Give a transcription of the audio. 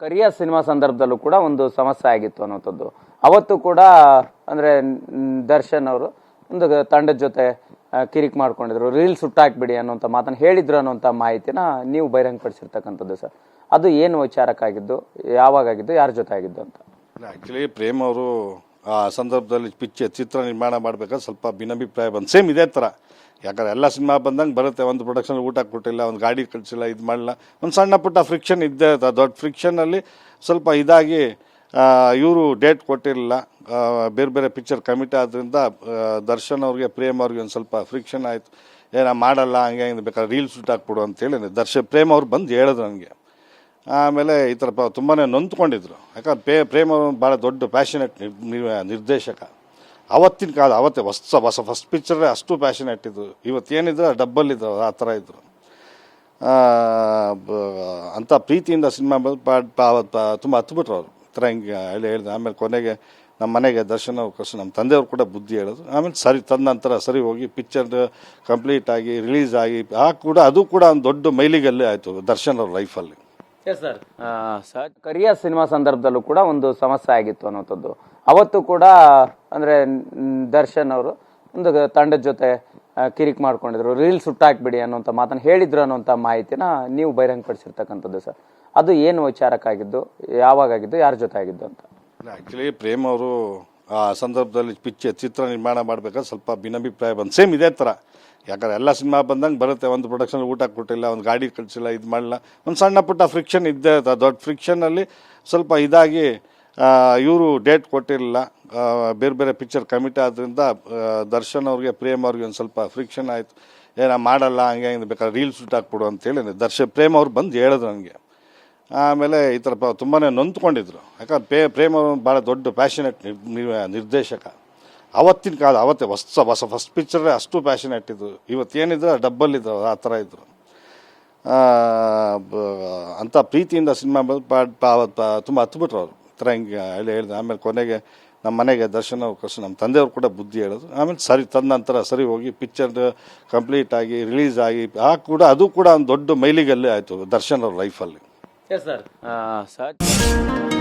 ಕರಿಯ cinema ಸಂದರ್ಭದಲ್ಲೂ ಕೂಡ ಒಂದು ಸಮಸ್ಯೆ ಆಗಿತ್ತು ಅನ್ನೋಂಥದ್ದು ಅವತ್ತು ಕೂಡ, ಅಂದರೆ, ದರ್ಶನ್ ಅವರು ಒಂದು ತಂಡದ ಜೊತೆ ಕಿರಿಕ್ ಮಾಡ್ಕೊಂಡಿದ್ರು. ರೀಲ್ ಸುಟ್ಟಾಕ್ಬಿಡಿ ಅನ್ನೋಂಥ ಮಾತನ್ನು ಹೇಳಿದ್ರು ಅನ್ನೋಂಥ ಮಾಹಿತಿನ ನೀವು ಬಹಿರಂಗಪಡಿಸಿರ್ತಕ್ಕಂಥದ್ದು ಸರ್. ಅದು ಏನು ವಿಚಾರಕ್ಕಾಗಿದ್ದು ಯಾವಾಗ ಆಗಿದ್ದು, ಯಾರ ಜೊತೆ ಆಗಿದ್ದು ಅಂತ? ಆ್ಯಕ್ಚುಲಿ ಪ್ರೇಮ್ ಅವರು ಆ ಸಂದರ್ಭದಲ್ಲಿ ಪಿಕ್ಚರ್ ಚಿತ್ರ ನಿರ್ಮಾಣ ಮಾಡಬೇಕಾದ್ರೆ ಸ್ವಲ್ಪ ಭಿನ್ನಾಭಿಪ್ರಾಯ ಬಂದು ಸೇಮ್ ಇದೇ ಥರ. ಯಾಕಂದ್ರೆ ಎಲ್ಲ ಸಿನಿಮಾ ಬಂದಂಗೆ ಬರುತ್ತೆ. ಒಂದು ಪ್ರೊಡಕ್ಷನ್ ಊಟ ಕೊಟ್ಟಿಲ್ಲ, ಒಂದು ಗಾಡಿ ಕಳಿಸಿಲ್ಲ, ಇದು ಮಾಡಲ್ಲ ಒಂದು ಸಣ್ಣ ಪುಟ್ಟ ಫ್ರಿಕ್ಷನ್ ಇದ್ದೇ ಇರ್ತದೆ ದೊಡ್ಡ ಫ್ರಿಕ್ಷನಲ್ಲಿ ಸ್ವಲ್ಪ ಇದಾಗಿ ಇವರು ಡೇಟ್ ಕೊಟ್ಟಿರಲಿಲ್ಲ. ಬೇರೆ ಬೇರೆ ಪಿಕ್ಚರ್ ಕಮಿಟ್ ಆದ್ದರಿಂದ ದರ್ಶನ್ ಅವ್ರಿಗೆ, ಪ್ರೇಮ್ ಅವ್ರಿಗೆ ಒಂದು ಸ್ವಲ್ಪ ಫ್ರಿಕ್ಷನ್ ಆಯಿತು. ಏನೋ ಮಾಡಲ್ಲ, ಹಂಗೆ ಹಿಂಗೆ ಬೇಕಾದ್ರೆ ರೀಲ್ಸ್ ಶೂಟ್ ಹಾಕ್ಬಿಡು ಅಂತೇಳಿ ದರ್ಶನ್, ಪ್ರೇಮ್ ಅವ್ರು ಬಂದು ಹೇಳಿದ್ರು ನನಗೆ ಆಮೇಲೆ ಈ ಥರ ತುಂಬಾ ನೊಂದ್ಕೊಂಡಿದ್ರು. ಯಾಕಂದ್ರೆ ಪೇ, ಪ್ರೇಮ ಅವ್ರು ಭಾಳ ದೊಡ್ಡ ಪ್ಯಾಷನೆಟ್ ನಿರ್ದೇಶಕ. ಅವತ್ತಿನ ಕಾಲ, ಅವತ್ತೇ ಹೊಸ ಹೊಸ ಫಸ್ಟ್ ಪಿಕ್ಚರೇ ಅಷ್ಟು ಪ್ಯಾಷನೇಟ್ ಇದ್ದರು ಇವತ್ತೇನಿದ್ರು ಡಬ್ಬಲ್ ಇದ್ರು, ಆ ಥರ ಇದ್ದರು ಅಂಥ ಪ್ರೀತಿಯಿಂದ ಸಿನಿಮಾ ತುಂಬ ಹತ್ಬಿಟ್ರು ಅವರು. ಈ ಥರ ಹಿಂಗೆ ಹೇಳಿ, ಹೇಳಿದೆ. ಆಮೇಲೆ ಕೊನೆಗೆ ನಮ್ಮ ಮನೆಗೆ ದರ್ಶನ ಅವಕಾಶ ನಮ್ಮ ತಂದೆಯವರು ಕೂಡ ಬುದ್ಧಿ ಹೇಳೋದು ಆಮೇಲೆ ಸರಿ, ತಂದ ನಂತರ ಸರಿ ಹೋಗಿ ಪಿಕ್ಚರ್ ಕಂಪ್ಲೀಟ್ ಆಗಿ ರಿಲೀಸ್ ಆಗಿ, ಆ ಕೂಡ, ಅದು ಕೂಡ ಒಂದು ದೊಡ್ಡ ಮೈಲಿಗಲ್ಲೇ ಆಯಿತು ದರ್ಶನ್ ಅವ್ರ ಲೈಫಲ್ಲಿ ಸರ್ ಕರಿಯ ಸಿನಿಮಾ ಸಂದರ್ಭದಲ್ಲೂ ಕೂಡ ಒಂದು ಸಮಸ್ಯೆ ಆಗಿತ್ತು ಅನ್ನೋಂಥದ್ದು ಅವತ್ತು ಕೂಡ ಅಂದ್ರೆ ದರ್ಶನ್ ಅವರು, ಒಂದು ತಂಡದ ಜೊತೆ ಕಿರಿಕ್ ಮಾಡ್ಕೊಂಡಿದ್ರು. ರೀಲ್ಸ್ ಹುಟ್ಟಾಕ್ಬಿಡಿ ಅನ್ನೋಂಥ ಮಾತನ್ನು ಹೇಳಿದ್ರು ಅನ್ನೋಂಥ ಮಾಹಿತಿನ ನೀವು ಬಹಿರಂಗಪಡಿಸಿರ್ತಕ್ಕಂಥದ್ದು ಸರ್. ಅದು ಏನು ವಿಚಾರಕ್ಕಾಗಿದ್ದು ಯಾವಾಗ ಆಗಿದ್ದು ಯಾರ ಜೊತೆ ಆಗಿದ್ದು ಅಂತ ಆ್ಯಕ್ಚುಲಿ ಪ್ರೇಮ್ ಅವರು ಆ ಸಂದರ್ಭದಲ್ಲಿ ಪಿಚ್ಚ ಚಿತ್ರ ನಿರ್ಮಾಣ ಮಾಡಬೇಕಾದ್ರೆ ಸ್ವಲ್ಪ ಭಿನ್ನಾಭಿಪ್ರಾಯ ಬಂದು ಸೇಮ್ ಇದೇ ಥರ ಯಾಕಂದ್ರೆ ಎಲ್ಲ ಸಿನಿಮಾ ಬಂದಂಗೆ ಬರುತ್ತೆ. ಒಂದು ಪ್ರೊಡಕ್ಷನ್ ಊಟ ಕೊಟ್ಟಿಲ್ಲ, ಒಂದು ಗಾಡಿ ಕಳಿಸಿಲ್ಲ, ಇದು ಮಾಡಲ್ಲ ಒಂದು ಸಣ್ಣ ಪುಟ್ಟ ಫ್ರಿಕ್ಷನ್ ಇದ್ದೇ ಇರ್ತದೆ ದೊಡ್ಡ ಫ್ರಿಕ್ಷನಲ್ಲಿ ಸ್ವಲ್ಪ ಇದಾಗಿ ಇವರು ಡೇಟ್ ಕೊಟ್ಟಿರಲಿಲ್ಲ. ಬೇರೆ ಬೇರೆ ಪಿಕ್ಚರ್ ಕಮಿಟ್ ಆದ್ದರಿಂದ ದರ್ಶನ್ ಅವ್ರಿಗೆ, ಪ್ರೇಮ್ ಅವ್ರಿಗೆ ಒಂದು ಸ್ವಲ್ಪ ಫ್ರಿಕ್ಷನ್ ಆಯಿತು. ಏನೋ ಮಾಡಲ್ಲ, ಹಂಗೆ ಹಿಂಗೆ ಬೇಕಾದ್ರೆ ರೀಲ್ಸ್ ಶೂಟ್ ಹಾಕ್ಬಿಡು ಅಂತೇಳಿ ದರ್ಶನ್, ಪ್ರೇಮ್ ಅವ್ರು ಬಂದು ಹೇಳಿದ್ರು ನನಗೆ. ಆಮೇಲೆ ಈ ಥರ ತುಂಬಾ ನೊಂದ್ಕೊಂಡಿದ್ರು. ಯಾಕಂದ್ರೆ ಪೇ ಪ್ರೇಮ್ ಅವ್ರು ಭಾಳ ದೊಡ್ಡ ಪ್ಯಾಷನೆಟ್ ನಿರ್ದೇಶಕ. ಅವತ್ತಿನ ಕಾಲ, ಅವತ್ತೇ ಹೊಸ ಹೊಸ ಫಸ್ಟ್ ಪಿಕ್ಚರೇ ಅಷ್ಟು ಪ್ಯಾಷನೆಟ್ ಇದ್ದರು ಇವತ್ತೇನಿದ್ರು ಡಬ್ಬಲ್ ಇದ್ರು, ಆ ಥರ ಇದ್ದರು ಅಂಥ ಪ್ರೀತಿಯಿಂದ ಸಿನಿಮಾ ತುಂಬ ಹತ್ಬಿಟ್ರು ಅವರು. ಥರ ಹಿಂಗೆ ಹೇಳಿ ಹೇಳಿದೆ ಆಮೇಲೆ ಕೊನೆಗೆ ನಮ್ಮ ಮನೆಗೆ ದರ್ಶನ ಅವಕಾಶ ನಮ್ಮ ತಂದೆಯವರು ಕೂಡ ಬುದ್ಧಿ ಹೇಳೋದು ಆಮೇಲೆ ಸರಿ ತಂದ ನಂತರ ಸರಿ ಹೋಗಿ ಪಿಕ್ಚರ್ ಕಂಪ್ಲೀಟ್ ಆಗಿ ರಿಲೀಸ್ ಆಗಿ ಆ ಕೂಡ ಅದು ಕೂಡ ಒಂದು ದೊಡ್ಡ ಮೈಲಿಗಲ್ಲೇ ಆಯಿತು ದರ್ಶನ್ ಅವ್ರ ಲೈಫಲ್ಲಿ ಸರ್ ಸರ್